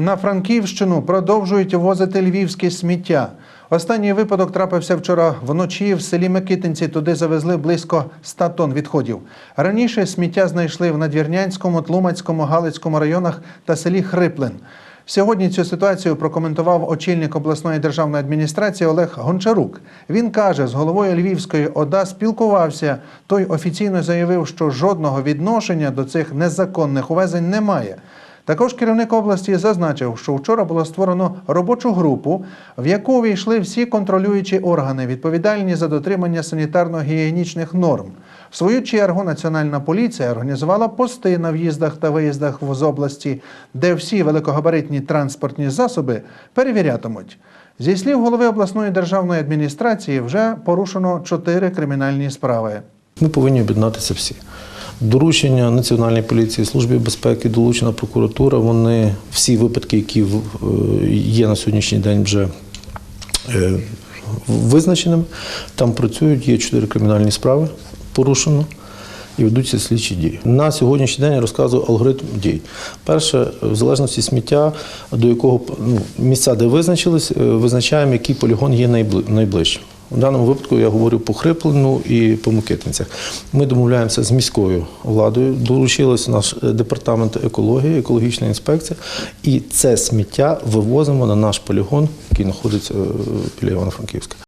На Франківщину продовжують возити львівське сміття. Останній випадок трапився вчора вночі в селі Микитинці. Туди завезли близько 100 тонн відходів. Раніше сміття знайшли в Надвірнянському, Тлумацькому, Галицькому районах та селі Хриплин. Сьогодні цю ситуацію прокоментував очільник обласної державної адміністрації Олег Гончарук. Він каже, з головою Львівської ОДА спілкувався. Той офіційно заявив, що жодного відношення до цих незаконних увезень немає. Також керівник області зазначив, що вчора було створено робочу групу, в яку увійшли всі контролюючі органи, відповідальні за дотримання санітарно-гігієнічних норм. В свою чергу Національна поліція організувала пости на в'їздах та виїздах з області, де всі великогабаритні транспортні засоби перевірятимуть. Зі слів голови обласної державної адміністрації, вже порушено чотири кримінальні справи. Ми повинні об'єднатися всі. Доручення Національної поліції, Служби безпеки, долучена прокуратура. Вони всі випадки, які е, є на сьогоднішній день вже е, визначеними, там працюють, є чотири кримінальні справи порушено. І ведуться слідчі дії. На сьогоднішній день я розказую алгоритм дій. Перше, в залежності сміття, до якого ну, місця, де визначились, е, визначаємо, який полігон є найбли- найближчим. У даному випадку я говорю по Хриплену і по Микитинцях. Ми домовляємося з міською владою, долучилось наш е, департамент екології, екологічна інспекція, і це сміття вивозимо на наш полігон, який знаходиться е, біля Івано-Франківська.